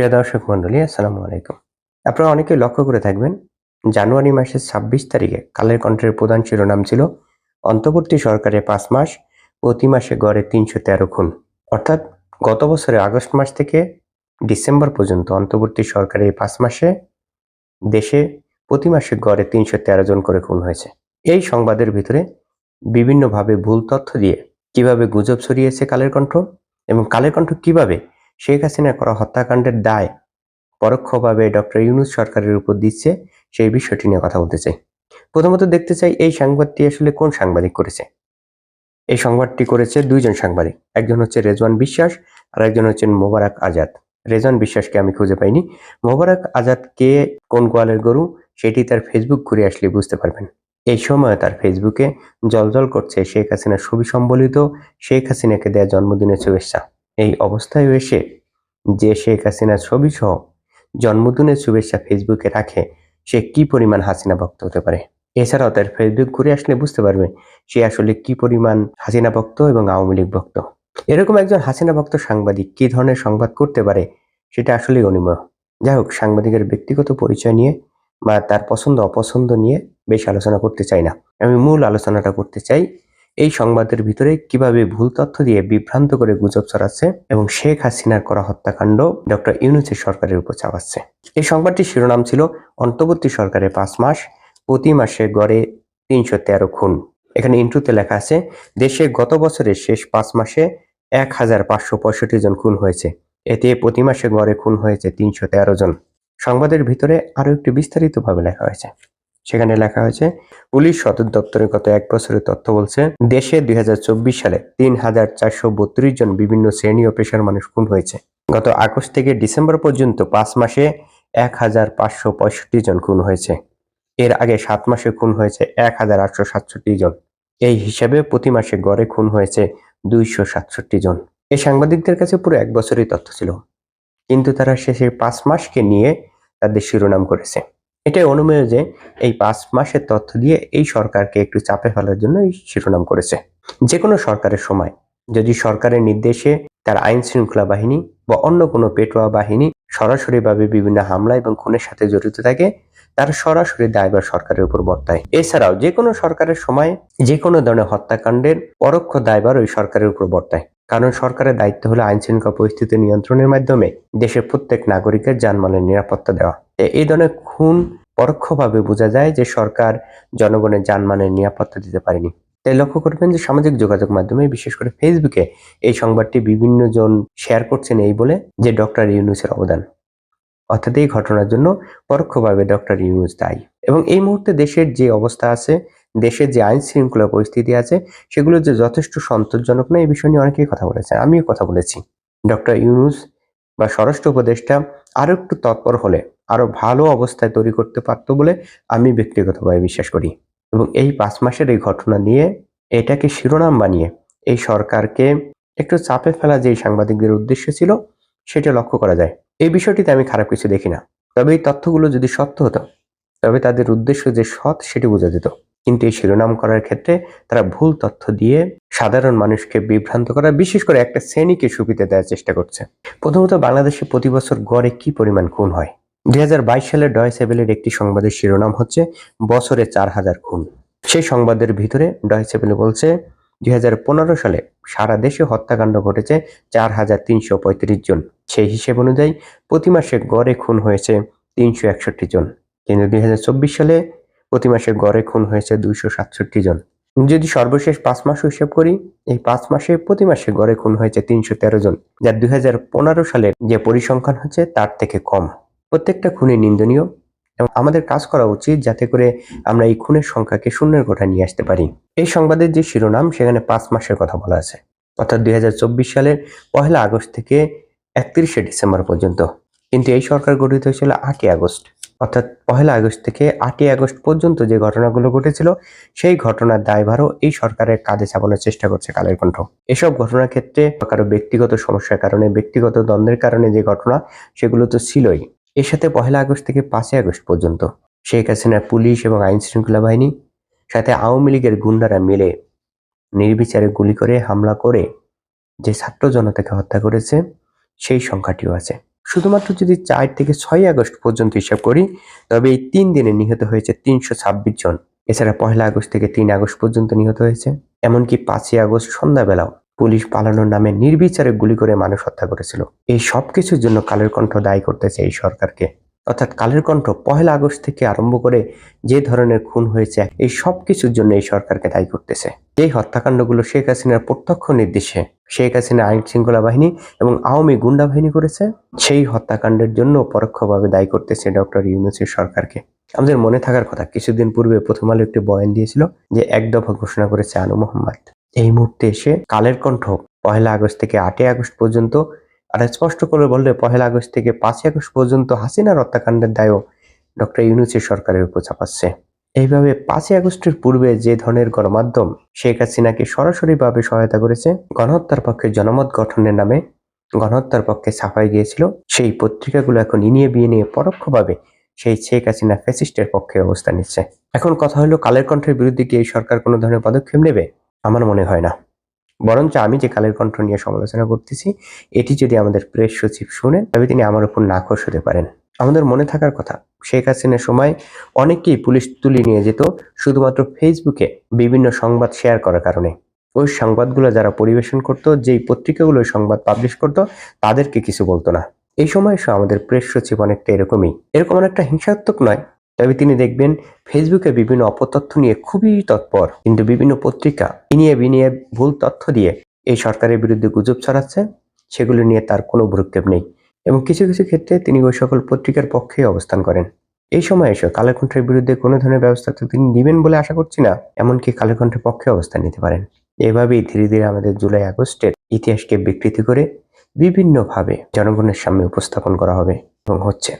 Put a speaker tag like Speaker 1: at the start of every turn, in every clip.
Speaker 1: প্রিয় দর্শক মন্ডলী আসসালামু আলাইকুম। আপনারা অনেকে লক্ষ্য করে থাকবেন, জানুয়ারি মাসের ছাব্বিশ তারিখে কালের কণ্ঠের প্রধান শিরোনাম ছিল, অন্তর্বর্তী সরকারের পাঁচ মাস, প্রতি মাসে গড়ে তিনশো তেরো খুন। অর্থাৎ গত বছরের আগস্ট মাস থেকে ডিসেম্বর পর্যন্ত অন্তর্বর্তী সরকারের এই পাঁচ মাসে দেশে প্রতি মাসে গড়ে তিনশো তেরো জন করে খুন হয়েছে। এই সংবাদের ভিতরে বিভিন্নভাবে ভুল তথ্য দিয়ে কীভাবে গুজব ছড়িয়েছে কালের কণ্ঠ এবং কালের কণ্ঠ কীভাবে শেখ হাসিনা করা হত্যাকাণ্ডের দায় পরোক্ষভাবে ডক্টর ইউনুস সরকারের উপর দিচ্ছে, সেই বিষয়টি নিয়ে কথা বলতে চাই। প্রথমত দেখতে চাই এই সংবাদটি আসলে কোন সাংবাদিক করেছে। এই সংবাদটি করেছে দুইজন সাংবাদিক, একজন হচ্ছে রেজওয়ান বিশ্বাস আর একজন হচ্ছেন মোবারক আজাদ। রেজওয়ান বিশ্বাসকে আমি খুঁজে পাইনি। মোবারক আজাদ কে, কোন গোয়ালের গরু, সেটি তার ফেসবুক ঘুরে আসলে বুঝতে পারবেন। এই সময় তার ফেসবুকে জলজল করছে শেখ হাসিনার ছবি সম্বলিত শেখ হাসিনাকে দেয়া জন্মদিনের শুভেচ্ছা। এই অবস্থায় এসে যে শেখ হাসিনার ছবি সহ জন্মদিনের শুভেচ্ছা ফেসবুকে রাখে, সে কি পরিমাণ হাসিনা ভক্ত হতে পারে? এছাড়াও তার ফেসবুক ঘুরে আসলে বুঝতে পারবে সে আসলে কি পরিমাণ হাসিনা ভক্ত এবং আওয়ামী লীগ ভক্ত। এরকম একজন হাসিনা ভক্ত সাংবাদিক কি ধরনের সংবাদ করতে পারে সেটা আসলেই অনিময়। যাই হোক, সাংবাদিকের ব্যক্তিগত পরিচয় নিয়ে বা তার পছন্দ অপছন্দ নিয়ে বেশ আলোচনা করতে চাই না। আমি মূল আলোচনাটা করতে চাই এই সংবাদের ভিতরে কীভাবে ভুল তথ্য দিয়ে বিভ্রান্ত করে গুজব ছড়াচ্ছে এবং শেখ হাসিনার করা হত্যাকাণ্ড ডক্টর ইউনুসের সরকারের উপর চাপাচ্ছে। এই সংবাদটির শিরোনাম ছিল, অন্তর্বর্তী সরকারের পাঁচ মাস, প্রতি মাসে গড়ে তিনশো তেরো খুন। এখানে ইন্ট্রুতে লেখা আছে, দেশে গত বছরের শেষ পাঁচ মাসে এক হাজার পাঁচশো পঁয়ষট্টি জন খুন হয়েছে। এতে প্রতি মাসে গড়ে খুন হয়েছে তিনশো তেরো জন। সংবাদের ভিতরে আরও একটু বিস্তারিতভাবে লেখা হয়েছে। সেখানে লেখা হয়েছে, পুলিশ সদর দপ্তরের গত এক বছরের তথ্য বলছে, দেশে দুই হাজার চব্বিশ সালে তিন হাজার চারশো বত্রিশ জন বিভিন্ন শ্রেণি ও পেশার মানুষ খুন হয়েছে। গত আগস্ট থেকে ডিসেম্বর পর্যন্ত পাঁচ মাসে এক হাজার পাঁচশো পঁয়ষট্টি জন খুন হয়েছে। এর আগে সাত মাসে খুন হয়েছে এক হাজার আটশো সাতষট্টি জন। এই হিসাবে প্রতি মাসে গড়ে খুন হয়েছে দুইশো সাতষট্টি জন। এই সাংবাদিকদের কাছে পুরো এক বছরই তথ্য ছিল। কিন্তু তারা শেষে পাঁচ মাসকে নিয়ে তাদের শিরোনাম করেছে। এটাই অনুমেয় যে এই পাঁচ মাসের তথ্য দিয়ে এই সরকারকে একটু চাপে ফেলার জন্য এই শিরোনাম করেছে। যে কোনো সরকারের সময়, যদি সরকারের নির্দেশে তার আইন শৃঙ্খলা বাহিনী বা অন্য কোনো পেটোয়া বাহিনী সরাসরিভাবে বিভিন্ন হামলা এবং খুনের সাথে জড়িত থাকে, তার সরাসরি দায়ভার সরকারের উপর বর্তায়। এছাড়াও যে কোনো সরকারের সময় যে কোনো ধরনের হত্যাকাণ্ডের পরোক্ষ দায়ভার ওই সরকারের উপর বর্তায়। কারণ সরকারের দায়িত্ব হলো আইন শৃঙ্খলা পরিস্থিতি নিয়ন্ত্রণের মাধ্যমে দেশের প্রত্যেক নাগরিকের যানমালের নিরাপত্তা দেওয়া। এই ধরনের খুন পরোক্ষভাবে বোঝা যায় যে সরকার জনগণের যানমানের নিরাপত্তা দিতে পারেনি। তাই লক্ষ্য করবেন যে সামাজিক যোগাযোগ মাধ্যমে, বিশেষ করে ফেসবুকে, এই সংবাদটি বিভিন্ন জন শেয়ার করছেন এই বলে যে ডক্টর ইউনুসের অবদান। অর্থাৎ এই ঘটনার জন্য পরোক্ষভাবে ডক্টর ইউনুস দায়ী। এবং এই মুহূর্তে দেশের যে অবস্থা আছে, দেশের যে আইন শৃঙ্খলা পরিস্থিতি আছে, সেগুলো যে যথেষ্ট সন্তোষজনক না এই বিষয় নিয়ে অনেকেই কথা বলেছেন। আমিও কথা বলেছি। ডক্টর ইউনুস বা স্বরাষ্ট্র উপদেষ্টা আরও একটু তৎপর হলে আরও ভালো অবস্থায় তৈরি করতে পারতো বলে আমি ব্যক্তিগতভাবে বিশ্বাস করি। এবং এই পাঁচ মাসের এই ঘটনা নিয়ে এটাকে শিরোনাম বানিয়ে এই সরকারকে একটু চাপে ফেলা যে সাংবাদিকদের উদ্দেশ্য ছিল, সেটা লক্ষ্য করা যায়। এই বিষয়টিতে আমি খারাপ কিছু দেখি না। তবে এই তথ্যগুলো যদি সত্য হতো, তবে তাদের উদ্দেশ্য যে সৎ, সেটি বোঝা যেত। কিন্তু এই শিরোনাম করার ক্ষেত্রে তারা ভুল তথ্য দিয়ে সাধারণ মানুষকে বিভ্রান্ত করা, বিশেষ করে একটা শ্রেণীকে সুবিধা দেওয়ার চেষ্টা করছে। প্রথমত বাংলাদেশে প্রতি বছর গড়ে কি পরিমাণ খুন হয়? দুই হাজার বাইশ সালে ডয় সেভেলের একটি সংবাদের শিরোনাম হচ্ছে, বছরে চার হাজার খুন। সেই সংবাদের ভিতরে ডয় সেভেলে বলছে, দুই হাজার পনেরো সালে সারা দেশে হত্যাকাণ্ড ঘটেছে চার হাজার তিনশো পঁয়ত্রিশ জন। সেই হিসেব অনুযায়ী প্রতি মাসে গড়ে খুন হয়েছে তিনশো একষট্টি জন। কিন্তু দুই হাজার চব্বিশ সালে প্রতি মাসে গড়ে খুন হয়েছে দুইশো সাতষট্টি জন। যদি সর্বশেষ পাঁচ মাস হিসাব করি, এই পাঁচ মাসে প্রতি মাসে গড়ে খুন হয়েছে তিনশো তেরো জন, যা দুই হাজার পনেরো সালের যে পরিসংখ্যান হচ্ছে, তার থেকে কম। প্রত্যেকটা খুনই নিন্দনীয় এবং আমাদের কাজ করা উচিত যাতে করে আমরা এই খুনের সংখ্যাকে শূন্যের কোঠা নিয়ে আসতে পারি। এই সংবাদের যে শিরোনাম, সেখানে পাঁচ মাসের কথা বলা আছে। অর্থাৎ দুই হাজার চব্বিশ সালের পহেলা আগস্ট থেকে একত্রিশে ডিসেম্বর পর্যন্ত। কিন্তু এই সরকার গঠিত হয়েছিল আটই আগস্ট। অর্থাৎ পহেলা আগস্ট থেকে আটই আগস্ট পর্যন্ত যে ঘটনাগুলো ঘটেছিল, সেই ঘটনার দায়ভারও এই সরকারের কাঁধে চাপানোর চেষ্টা করছে কালের কণ্ঠ। এসব ঘটনার ক্ষেত্রে কারও ব্যক্তিগত সমস্যার কারণে, ব্যক্তিগত দ্বন্দ্বের কারণে যে ঘটনা, সেগুলো তো ছিলই। এর সাথে পহেলা আগস্ট থেকে পাঁচই আগস্ট পর্যন্ত। শেখ হাসিনার পুলিশ এবং আইন শৃঙ্খলা বাহিনী, সাথে আওয়ামী লীগের গুন্ডারা মিলে নির্বিচারে গুলি করে, হামলা করে যে ছাত্র জনতাকে হত্যা করেছে, সেই সংখ্যাটিও আছে। শুধুমাত্র যদি চার থেকে ছয় আগস্ট পর্যন্ত হিসাব করি, তবে এই তিন দিনে নিহত হয়েছে তিনশো ছাব্বিশ জন। এছাড়া পহেলা আগস্ট থেকে তিন আগস্ট পর্যন্ত নিহত হয়েছে। এমনকি পাঁচই আগস্ট সন্ধ্যাবেলাও পুলিশ পালানোর নামে নির্বিচারে গুলি করে মানুষ হত্যা করেছিল। এই সব কিছুর জন্য কালের কণ্ঠ দায়ী করতেছে এই সরকারকে। অর্থাৎ কালের কণ্ঠ পহেলা আগস্ট থেকে আরম্ভ করে যে ধরনের খুন হয়েছে, এই সব কিছুর জন্য এই সরকারকে দায়ী করতেছে। এই হত্যাকাণ্ডগুলো শেখ হাসিনার প্রত্যক্ষ নির্দেশে শেখ হাসিনা আইন শৃঙ্খলা বাহিনী এবং আওয়ামী গুন্ডা বাহিনী করেছে, সেই হত্যাকাণ্ডের জন্য পরোক্ষভাবে দায়ী করতেছে ডক্টর ইউনুসের সরকারকে। আমাদের মনে থাকার কথা, কিছুদিন পূর্বে প্রথম আলো একটি বয়ান দিয়েছিল যে, এক দফা ঘোষণা করেছে আনু মোহাম্মদ। এই মুহূর্তে এসে কালের কণ্ঠ পহেলা আগস্ট থেকে আটই আগস্ট পর্যন্ত, আর স্পষ্ট করে বললে পহেলা আগস্ট থেকে পাঁচই আগস্ট পর্যন্ত হাসিনার হত্যাকাণ্ডের দায়ও ডক্টর ইউনুসের সরকারের উপর চাপাচ্ছে। এইভাবে পাঁচই আগস্টের পূর্বে যে ধরনের গণমাধ্যম শেখ হাসিনাকে সরাসরিভাবে সহায়তা করেছে, গণহত্যার পক্ষে জনমত গঠনের নামে গণহত্যার পক্ষে ছাপাই গিয়েছিল, সেই পত্রিকাগুলো এখন ইনিয়ে বিয়ে নিয়ে পরোক্ষভাবে সেই শেখ হাসিনা ফ্যাসিস্টের পক্ষে অবস্থান নিচ্ছে। এখন কথা হলো, কালের কণ্ঠের বিরুদ্ধে কি এই সরকার কোনো ধরনের পদক্ষেপ নেবে? আমার মনে হয় না। বরঞ্চ আমি যে কালের কণ্ঠ নিয়ে সমালোচনা করতেছি, এটি যদি আমাদের প্রেস সচিব শুনেন, তবে তিনি আমার উপর নাকশ হতে পারেন। আমাদের মনে থাকার কথা, শেখ হাসিনার সময় অনেকেই পুলিশ তুলে নিয়ে যেত, শুধুমাত্র ফেসবুকে বিভিন্ন সংবাদ শেয়ার করার কারণে। ওই সংবাদগুলো যারা পরিবেশন করত, যেই পত্রিকাগুলো সংবাদ পাবলিশ করত, তাদেরকে কিছু বলতো না। এই সময় আমাদের প্রেস সচিব অনেকটা এরকমই। এরকম অনেকটা হিংসাত্মক নয় তবে তিনি দেখবেন ফেসবুকে বিভিন্ন অপতথ্য নিয়ে খুবই তৎপর। কিন্তু বিভিন্ন পত্রিকা বিনিয়ে বিনিয়ে ভুল তথ্য দিয়ে এই সরকারের বিরুদ্ধে গুজব ছড়াচ্ছে, সেগুলো নিয়ে তার কোনো ভ্রুক্ষেপ নেই এবং কিছু কিছু ক্ষেত্রে তিনি ওই সকল পত্রিকার পক্ষেই অবস্থান করেন। এই সময় এসে কালেকণ্ঠের বিরুদ্ধে কোনো ধরনের ব্যবস্থা তো তিনি নেবেন বলে আশা করছি না, এমনকি কালেকণ্ঠের পক্ষে অবস্থান নিতে পারেন। এভাবেই ধীরে ধীরে আমাদের জুলাই আগস্টের ইতিহাসকে বিকৃতি করে বিভিন্নভাবে জনগণের সামনে উপস্থাপন করা হবে এবং হচ্ছে।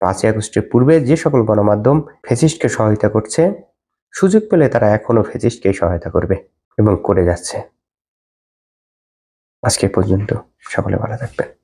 Speaker 1: পাঁচই আগস্টের পূর্বে যে সকল গণমাধ্যম ফেসিস্টকে সহায়তা করছে, সুযোগ পেলে তারা এখনও ফেসিস্টকে সহায়তা করবে এবং করে যাচ্ছে। আজকে পর্যন্ত সকলে ভালো থাকবেন।